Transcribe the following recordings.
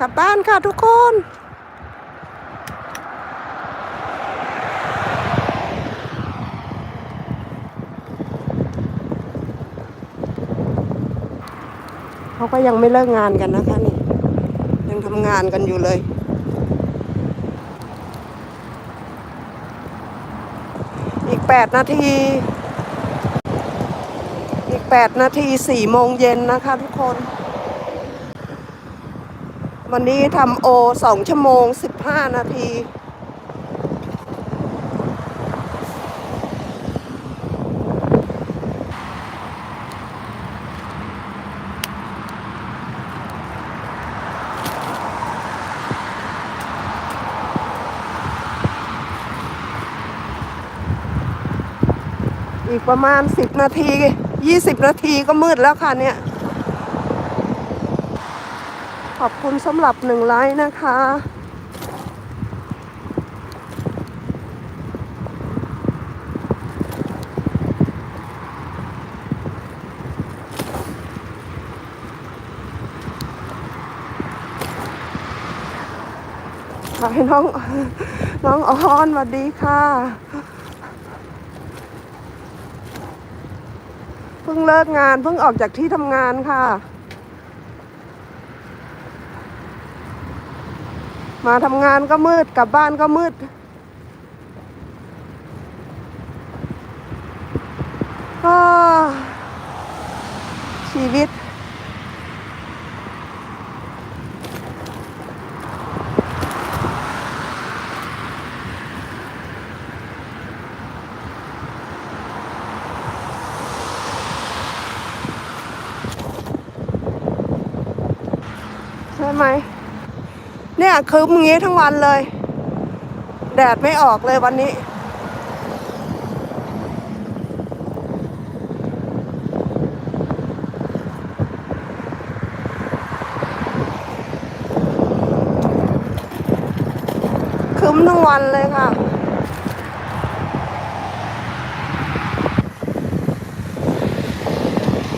กลับบ้านค่ะทุกคนเขาก็ยังไม่เลิกงานกันนะคะนี่ ยังทำงานกันอยู่เลย อีกแปดนาที อีกแปดนาทีสี่โมงเย็นนะคะทุกคน วันนี้ทำโอสองชั่วโมงสิบห้านาทีอีกประมาณสิบนาทียี่สิบนาทีก็มืดแล้วค่ะเนี่ย ขอบคุณสำหรับหนึ่งไลค์นะคะขอให้น้อง น้องออนสวัสดีค่ะเพิ่งเลิกงานเพิ่งออกจากที่ทำงานค่ะ มาทำงานก็มืดกลับบ้านก็มืด ชีวิต ใช่ไหม เนี่ยคืมอย่างงี้ทั้งวันเลย แดดไม่ออกเลยวันนี้ คืมทั้งวันเลยค่ะ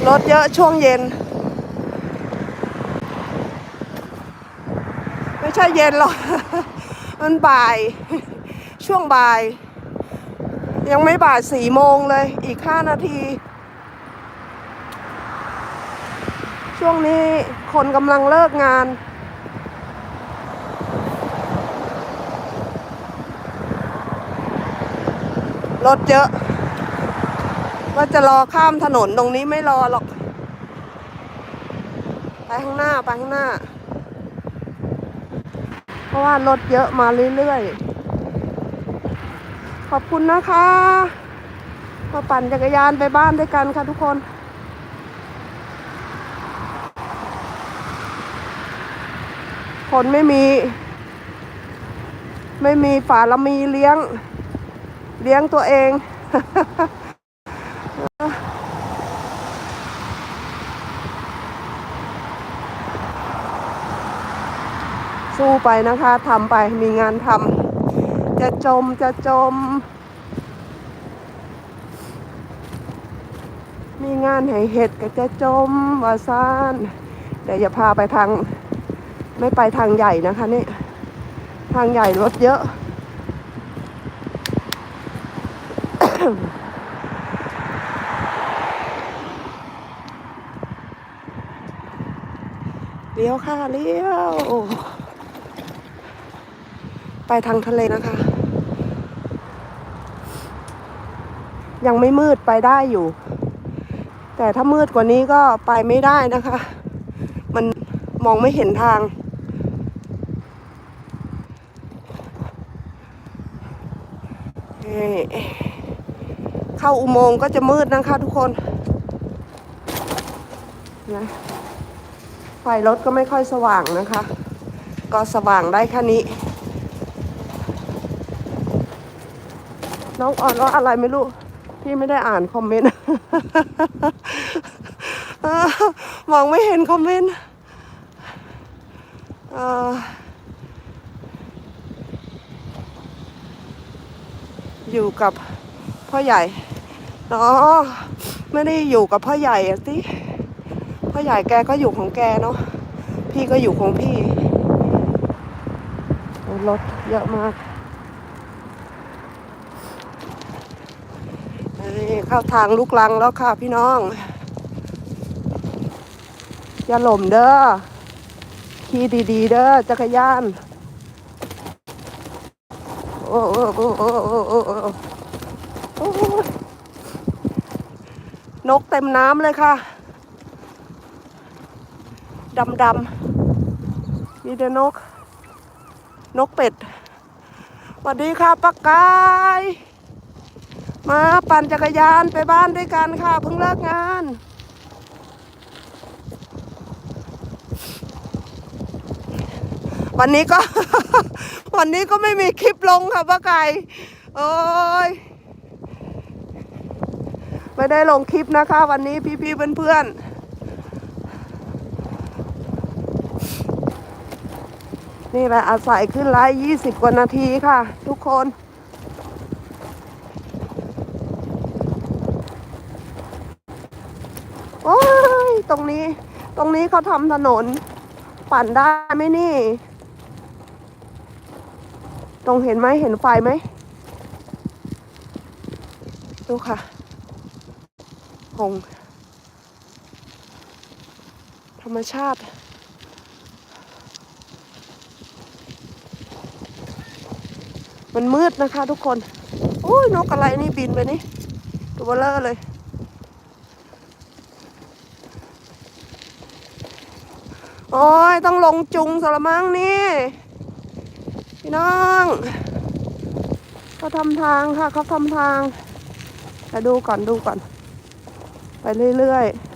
รถเยอะช่วงเย็น ไม่ใช่เย็นหรอก มันบ่าย ช่วงบ่าย ยังไม่บ่ายสี่โมงเลย อีกห้านาที ช่วงนี้คนกำลังเลิกงาน รถเยอะ ว่าจะรอข้ามถนนตรงนี้ไม่รอหรอก ไปข้างหน้า ไปข้างหน้า เพราะว่ารถเยอะมาเรื่อยๆ ขอบคุณนะคะมาปั่นจักรยานไปบ้านด้วยกันค่ะทุกคนคนไม่มี ไม่มีฝาละมีเลี้ยง เลี้ยงตัวเอง ไปนะคะทำไปมีงานทำจะจมจะจม มีงานให้เห็ดก็จะจมวาซานเดี๋ยวอย่าพาไปทาง ไม่ไปทางใหญ่นะคะนี่ ทางใหญ่รถเยอะเลี้ยวค่ะเลี้ยว ไปทางทะเลนะคะ ยังไม่มืดไปได้อยู่ แต่ถ้ามืดกว่านี้ก็ไปไม่ได้นะคะ มันมองไม่เห็นทาง เข้าอุโมงค์ก็จะมืดนะคะทุกคนนะไฟรถก็ไม่ค่อยสว่างนะคะ ก็สว่างได้แค่นี้ น้องอ่อนว่าอะไรไม่รู้ พี่ไม่ได้อ่านคอมเมนต์มองไม่เห็นคอมเมนต์อยู่กับพ่อใหญ่อ๋อไม่ได้อยู่กับพ่อใหญ่อะสิพ่อใหญ่แกก็อยู่ของแกเนาะพี่ก็อยู่ของพี่รถเยอะมาก ข้าทางลุกลังแล้วค่ะพี่น้อง อย่าหล่มเด้อ ขี่ดีๆ เด้อจักรยาน โอ้โอ้โอ้โอ้โอ้โอ้โอ้นกเต็มน้ำเลยค่ะ ดำดำมีแต่นก นกเป็ดสวัสดีค่ะปักกาย มาปั่นจักรยานไปบ้านด้วยกันค่ะ เพิ่งเลิกงาน วันนี้ก็ วันนี้ก็ไม่มีคลิปลงค่ะป้าไก่โอ้ยไม่ได้ลงคลิปนะคะ วันนี้พี่ๆเพื่อนๆนี่แหละอาศัยขึ้นไลฟ์ยี่สิบกว่านาทีค่ะ ทุกคน โอ้ย ตรงนี้ ตรงนี้เขาทำถนน ปั่นได้ไหมนี่ ตรงเห็นไหมเห็นไฟไหมดูค่ะหงธรรมชาติมันมืดนะคะทุกคนโอ้ยนกอะไรนี่บินไปนี่ ตัวเบลเลอร์เลย โอ้ยต้องลงจุงสละมั้งนี่ พี่น้องเขาทำทางค่ะเขาทำทางแต่ดูก่อนดูก่อน ไปเรื่อยๆ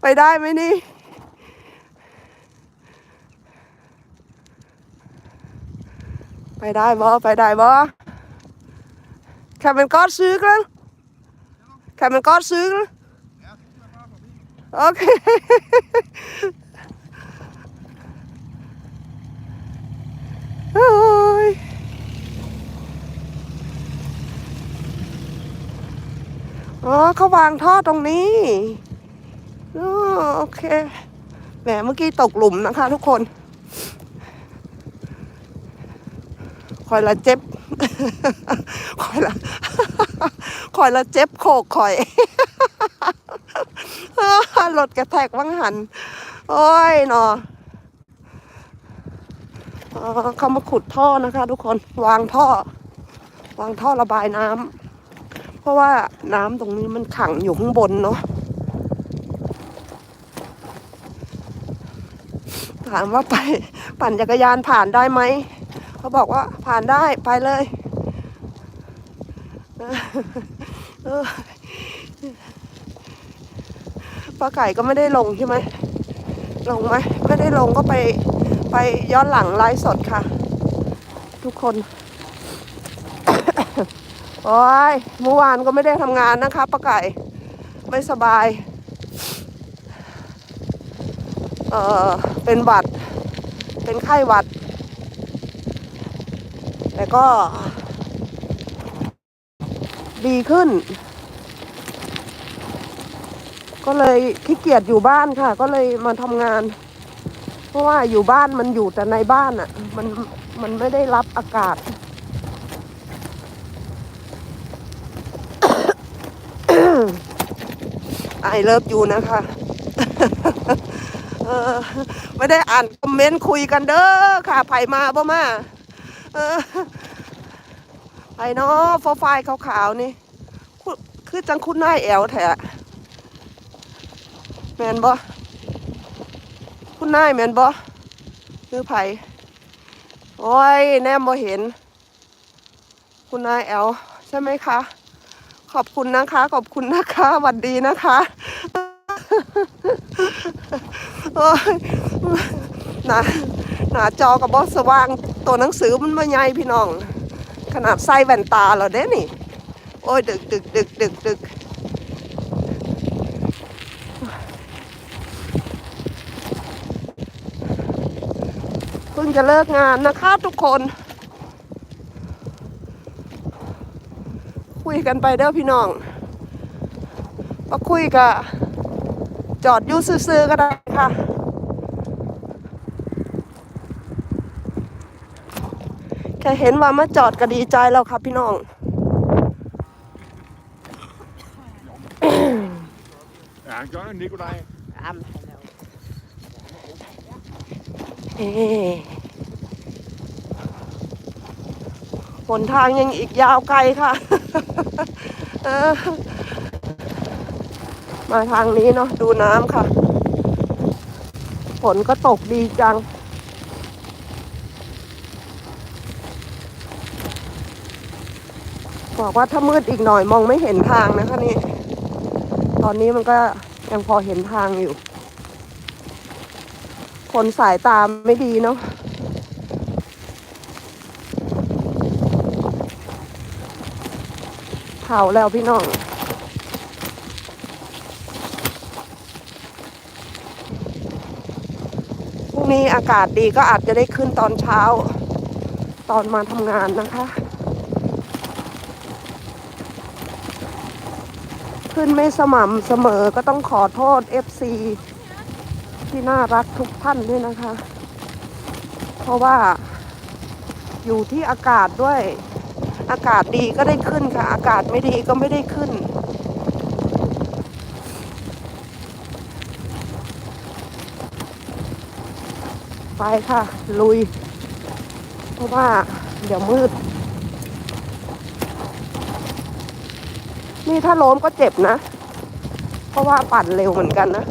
ไปได้ไหมนี่ไปได้บ่ไปได้บ่แค่เป็นก้อนซื้อกันแค่เป็นก้อนซื้อกัโอเค Ồ, เขาวางท่อตรงนี้โอเค แหมเมื่อกี้ตกหลุมนะคะทุกคน คอยละเจ็บ คอยละคอยละเจ็บโขกคอยรถกระแทกวังหัน โอ้ยเนาะอ๋อเขามาขุดท่อนะคะ ทุกคน วางท่อ วางท่อระบายน้ำ เพราะว่าน้ำตรงนี้มันขังอยู่ข้างบนเนาะถามว่าไปปั่นจักรยานผ่านได้ไหม เขาบอกว่าผ่านได้ไปเลยป้าไก่ก็ไม่ได้ลงใช่ไหม ลงไหมไม่ได้ลงก็ไปไปย้อนหลังไลฟ์สดค่ะ ทุกคน โอ้ยเมื่อวานก็ไม่ได้ทำงานนะคะป้าไก่ไม่สบายเออเป็นหวัด เป็นไข้หวัด แต่ก็ ดีขึ้น ก็เลยขี้เกียจอยู่บ้านค่ะ ก็เลยมาทำงาน เพราะว่าอยู่บ้านมันอยู่แต่ในบ้านอะ่ะ มันมันไม่ได้รับอากาศ ไอเลิฟอยู่นะคะเออไม่ได้อ่านคอมเมนต์คุยกันเด้อค่ะไผ่มาบ่มาเออไผ่เนาะฟอไฟขาวๆนี่คือจังคุณนายแอวแท้แมนบ่คุณนายแมนบ่คือไผ่โอ้ยแนมบ่เห็น คุณนายแอลใช่ไหมคะ ขอบคุณนะคะ ขอบคุณนะคะสวัสดีนะคะหนาหนาจอกับบอสสว่างตัวหนังสือมันมาใหญ่พี่น้อง ขนาดใส่แว่นตาเราเด้นี่ โอ้ย ดึกดึกดึกดึกดึกจะเลิกงานนะคะทุกคน คุยกันไปเด้อพี่น้องมาคุยกับจอดอยูซื่อๆก็ได้ค่ะ แค่เห็นว่ามาจอดก็ดีใจแล้วค่ะพี่น้อง Ja, John Nikolaj. เอ๊ะ หนทางยังอีกยาวไกลค่ะมาทางนี้เนาะดูน้ำค่ะ ฝนก็ตกดีจัง บอกว่าถ้ามืดอีกหน่อยมองไม่เห็นทางนะคะนี่ ตอนนี้มันก็ยังพอเห็นทางอยู่ คนสายตามไม่ดีเนาะ เผาแล้วพี่น้องพรุ่งนี้อากาศดีก็อาจจะได้ขึ้นตอนเช้า ตอนมาทำงานนะคะ ขึ้นไม่สม่ำเสมอก็ต้องขอโทษ FC ที่น่ารักทุกท่านด้วยนะคะ เพราะว่าอยู่ที่อากาศด้วย อากาศดีก็ได้ขึ้นค่ะ อากาศไม่ดีก็ไม่ได้ขึ้น ไปค่ะ ลุย เพราะว่าเดี๋ยวมืด นี่ถ้าล้มก็เจ็บนะ เพราะว่าปั่นเร็วเหมือนกันนะ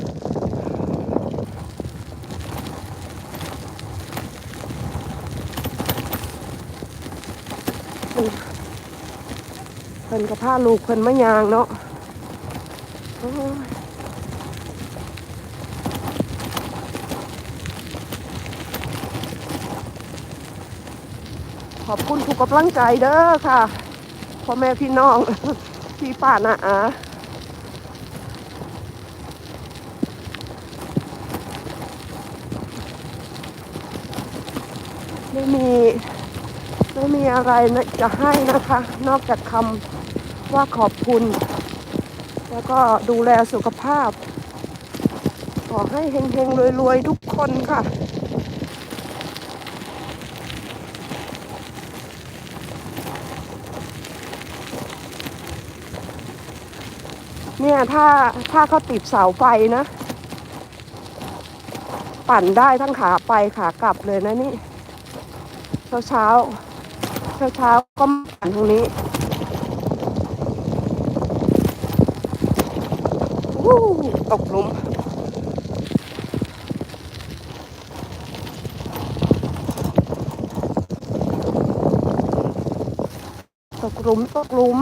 นกับผ้าลูกเพิ่นมะยางเนาะขอบคุณทุกกำลังใจเด้อค่ะพ่อแม่พี่น้อง พี่ป้านะอาไม่มี ไม่มีอะไรนะจะให้นะคะ นอกจากคำ ว่าขอบคุณ แล้วก็ดูแลสุขภาพ ขอให้เฮงๆรวยๆ ทุกคนค่ะเนี่ยถ้าถ้าเขาติดเสาไฟนะ ปั่นได้ทั้งขาไปขากลับเลยนะนี่ เช้าเช้าเช้าเช้าก็ปั่นตรงนี้ ตกหลุมตกหลุมตกหลุม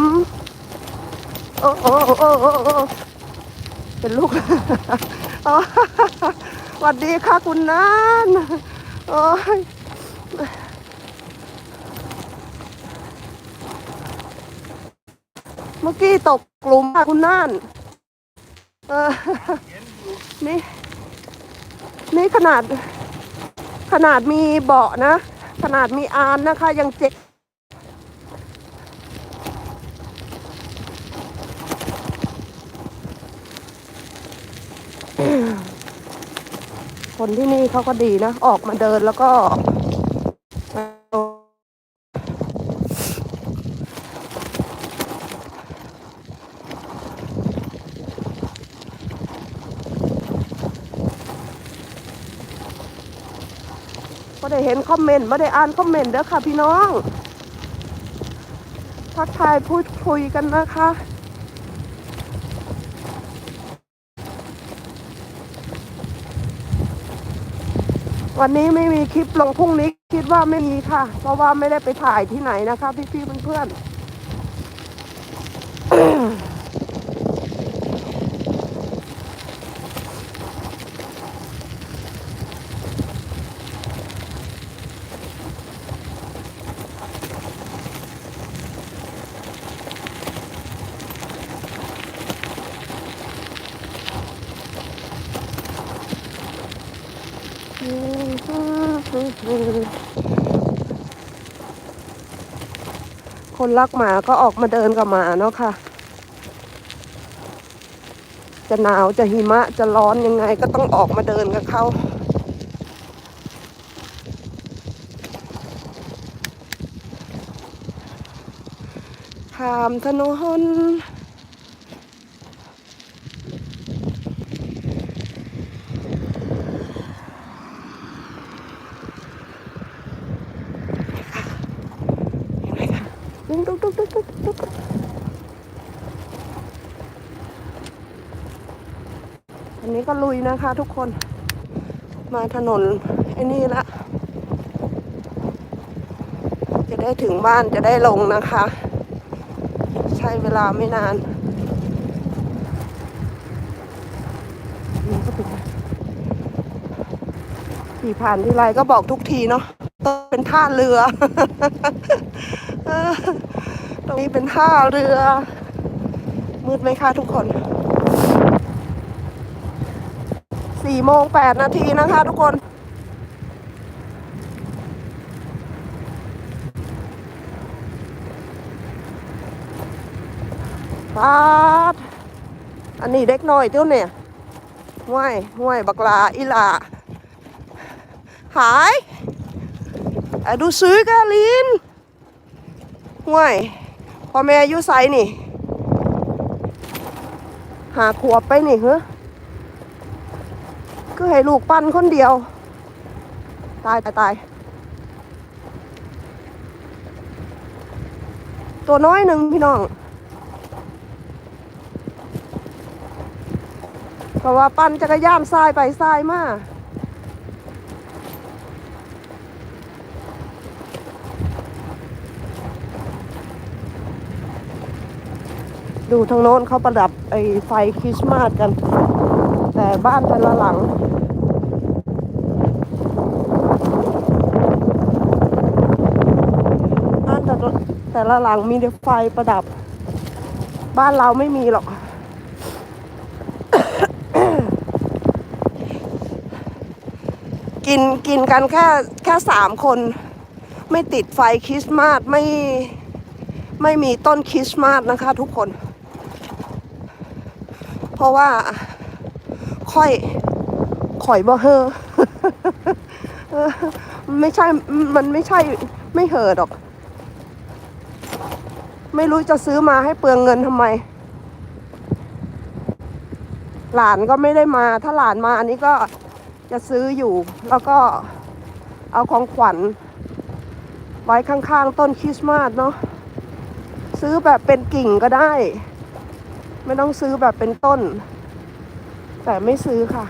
โอ้โอ้โอ้โอ้โอ้เป็นลูกอ๋อสวัสดีค่ะคุณนันโอ้ยเมื่อกี้ตกกลุ่มค่ะคุณน่าน เออ นี่ นี่ขนาด ขนาดมีเบาะนะ ขนาดมีอานนะคะ ยังเจ็บคนที่นี่เขาก็ดีนะ ออกมาเดินแล้วก็ ห็นคอมเมนต์ไม่ได้อ่านคอมเมนต์เด้อค่ะพี่น้องทักทายพูดคุยกันนะคะวันนี้ไม่มีคลิปลงพรุ่งนี้คิดว่าไม่มีค่ะ เพราะว่าไม่ได้ไปถ่ายที่ไหนนะคะ พี่ๆเพื่อนๆ คนรักหมาก็ออกมาเดินกับหมาเนาะค่ะ จะหนาวจะหิมะจะร้อนยังไงก็ต้องออกมาเดินกับเขาข้ามถนน เห็นไหมคะ ดุ๊กดุ๊กดุ๊กดุ๊กดุ๊กดุ๊กอันนี้ก็ลุยนะคะทุกคน มาถนนไอ้นี่ละ จะได้ถึงบ้านจะได้ลงนะคะ ใช้เวลาไม่นานนี่ก็เป็นขี่ผ่านที่ไรก็บอกทุกทีเนาะต้องเป็นท่าเรือ ตรงนี้เป็นท่าเรือ มืดไหมคะทุกคนสี่โมงแปดนาทีนะคะทุกคนปาดอันนี้เด็กน้อยเท่าเนี่ยห้วยห้วยบักลาอีลาหายอะดูซื้อกาลิน ห้วยพ่อแม่อายุไสนี่ หาขวบไปนี่เหรอก็ให้ลูกปั้นคนเดียว ตายตายตายตัวน้อยหนึ่งพี่น้องเพราะว่าปั่นจักรยานทรายไปทรายมา ดูทางโน้นเขาประดับไอ้ไฟคริสต์มาสกัน แต่บ้านแต่ละหลังบ้านแต่ละแต่ละหลังมีไฟประดับ บ้านเราไม่มีหรอกกินกินกันแค่แค่สามคน ไม่ติดไฟคริสต์มาสไม่ไม่มีต้นคริสต์มาสนะคะทุกคน เพราะว่า ค่อยข่อยบ่เฮอเออไม่ใช่ มันไม่ใช่ไม่เห่อดอก ไม่รู้จะซื้อมาให้เปลืองเงินทำไม หลานก็ไม่ได้มา ถ้าหลานมาอันนี้ก็จะซื้ออยู่ แล้วก็เอาของขวัญ ไว้ข้างๆต้นคริสต์มาสเนาะซื้อแบบเป็นกิ่งก็ได้ ไม่ต้องซื้อแบบเป็นต้น แต่ไม่ซื้อค่ะ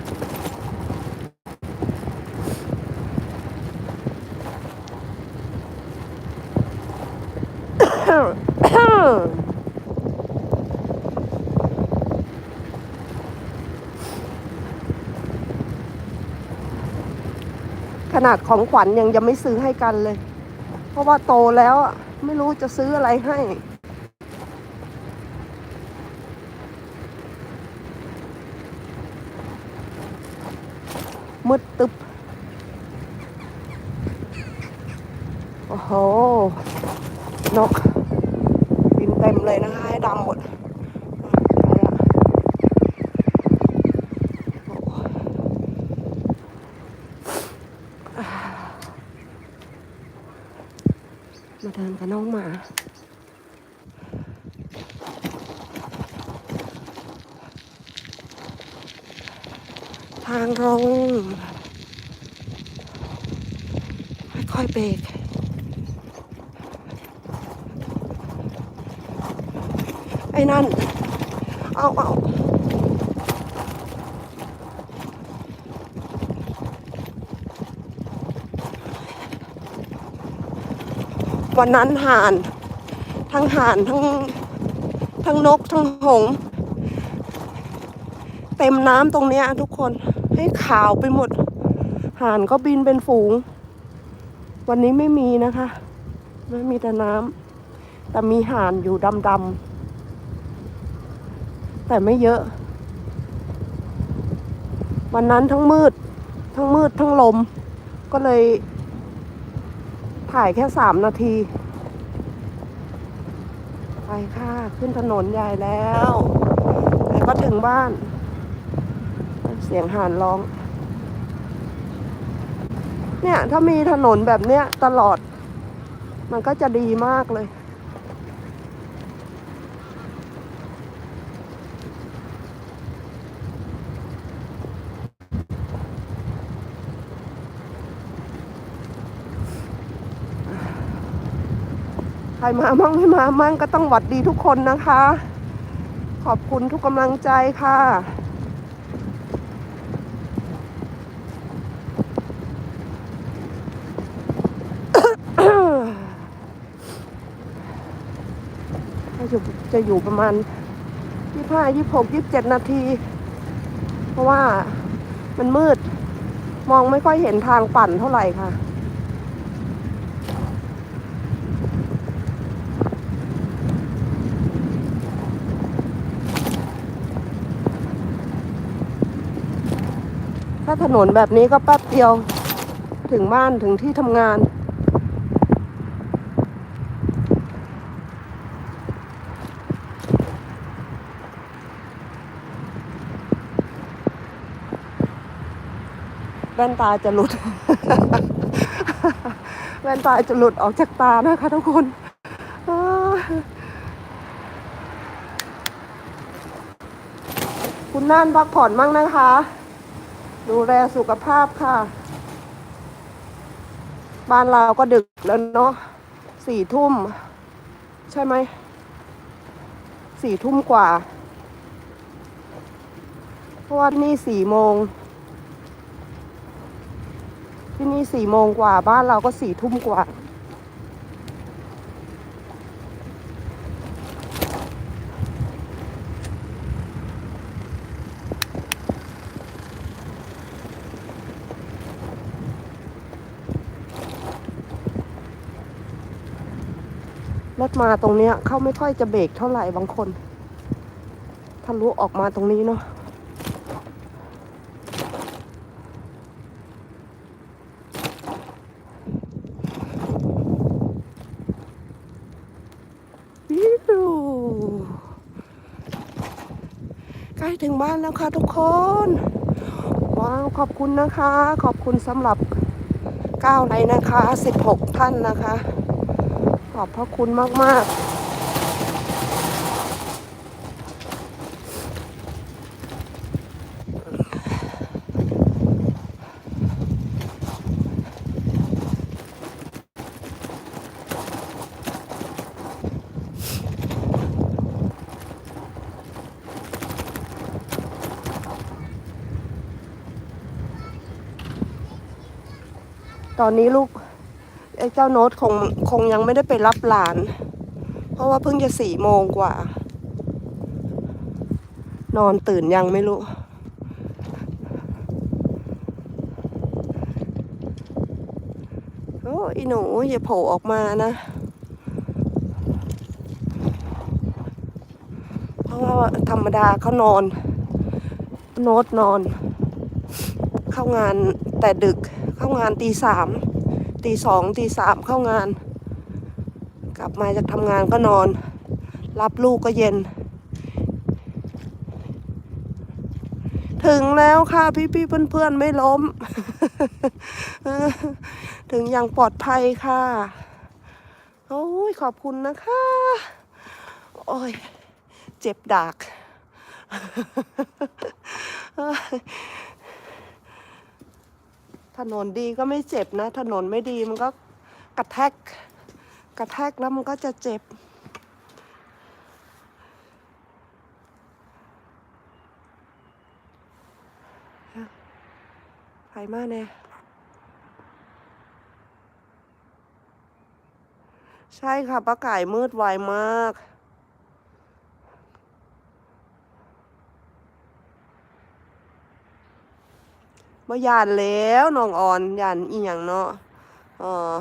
ขนาดของขวัญยังยังไม่ซื้อให้กันเลย เพราะว่าโตแล้วอะไม่รู้จะซื้ออะไรให้ มืดตึบโอ้โห นกบินเต็มเลยนะคะ ให้ดำหมดมาเดินกับน้องหมาางลง ค่อยๆเบรกไอ้นั่น เอาเอาวันนั้นห่าน ทั้งห่านทั้งทั้งนกทั้งหง เต็มน้ำตรงเนี้ยทุกคน ให้ขาวไปหมด ห่านก็บินเป็นฝูง วันนี้ไม่มีนะคะ ไม่มีแต่น้ำแต่มีห่านอยู่ดำๆแต่ไม่เยอะ วันนั้นทั้งมืด ทั้งมืดทั้งลม ก็เลย ถ่ายแค่สามนาที ไปค่ะ ขึ้นถนนใหญ่แล้ว แต่ก็ถึงบ้าน สียงห่านร้อง เนี่ย ถ้ามีถนนแบบเนี้ยตลอด มันก็จะดีมากเลย ใครมามั่งไม่มามั่งก็ต้องหวัดดีทุกคนนะคะ ขอบคุณทุกกำลังใจค่ะ จะจะอยู่ประมาณยี่ห้ายี่หกยี่เจ็ดนาที เพราะว่ามันมืด มองไม่ค่อยเห็นทางปั่นเท่าไหร่ค่ะ ถ้าถนนแบบนี้ก็แป๊บเดียวถึงบ้านถึงที่ทำงาน แว่นตาจะหลุด แว่นตาจะหลุดออกจากตานะคะทุกคนคุณน่านพักผ่อนมั่งนะคะ ดูแลสุขภาพค่ะ บ้านเราก็ดึกแล้วเนาะสี่ทุ่ม ใช่ไหมสี่ทุ่มกว่าเพราะว่านี่สี่โมง ที่นี่สี่โมงกว่าบ้านเราก็สี่ทุ่มกว่า รถมาตรงเนี้ย เขาไม่ค่อยจะเบรกเท่าไหร่บางคนทะลุออกมาตรงนี้เนาะวิวใกล้ถึง บ้านแล้วค่ะทุกคนว้าวขอบคุณนะคะ ขอบคุณสำหรับ9ไลน์นะคะ 16 ท่านนะคะ ขอบพระคุณมากๆ ตอนนี้ลูกไอ้เจ้าโน้ตคงคงยังไม่ได้ไปรับหลาน เพราะว่าเพิ่งจะสี่โมงกว่า นอนตื่นยังไม่รู้ โอ้อีหนูอย่าโผล่ออกมานะ เพราะว่าธรรมดาเขานอน โน้ตนอน เข้างานแต่ดึก เข้างานตีสามตีสองตีสามเข้างาน กลับมาจากทำงานก็นอน รับลูกก็เย็น ถึงแล้วค่ะพี่พี่เพื่อนเพื่อนๆไม่ล้ม ถึงอย่างปลอดภัยค่ะโอ้ยขอบคุณนะคะ โอ้ย เจ็บดาก ถนนดีก็ไม่เจ็บนะ ถนนไม่ดีมันก็กระแทก กระแทกแล้วมันก็จะเจ็บ ไฟมากเนี่ยใช่ค่ะป้าไก่มืดไวมาก บ่ยานแล้วน้องอ่อนยานอีหยังเนาะเออ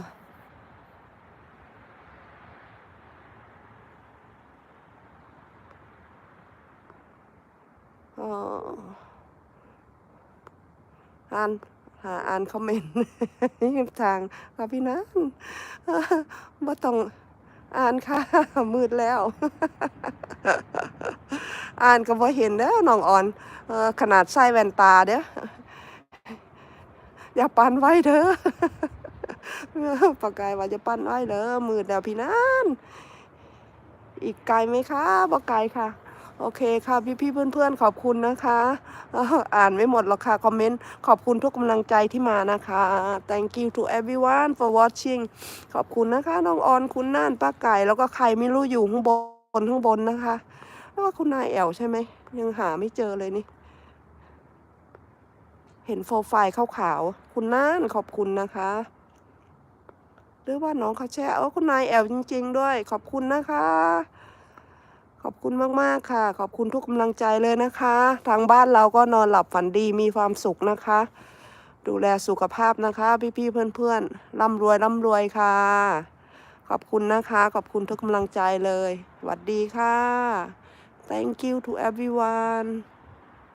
อ่านหาอ่านคอมเมนต์ทางค่ะพี่นันบ่ต้องอ่านค่ะ มืดแล้ว อ่านก็บ่เห็นเด้อน้องอ่อนขนาดใส่แว่นตาเด้อ อย่าปั่นไว้เด้อปากกายว่าจะปั้นไว้เด้อมืดแล้วพี่นันอีกไกลไหมคะบอกไกลค่ะ โอเคค่ะพี่พี่ๆเพื่อนๆขอบคุณนะคะอ่อานไม่หมดหรอกค่ะคอมเมนต์ขอบคุณทุกกำลังใจที่มานะคะ thank you to everyone for watching ขอบคุณนะคะน้องออนคุณน่านป้าไก่แล้วก็ใครไม่รู้อยู่ข้างบนข้างบนนะคะว่าคุณนายแอลใช่ไหมยังหาไม่เจอเลยนี่ เห็นโปรไฟล์ขาวๆคุณน่านขอบคุณนะคะ หรือว่าน้องเขาแชร์เออคุณนายแอลจริง ๆ ด้วย ขอบคุณนะคะ ขอบคุณมากๆค่ะ ขอบคุณทุกกำลังใจเลยนะคะ ทางบ้านเราก็นอนหลับฝันดีมีความสุขนะคะ ดูแลสุขภาพนะคะ พี่ๆเพื่อนๆร่ำรวยร่ำรวยค่ะ ขอบคุณนะคะ ขอบคุณทุกกำลังใจเลยสวัสดีค่ะ thank you to everyone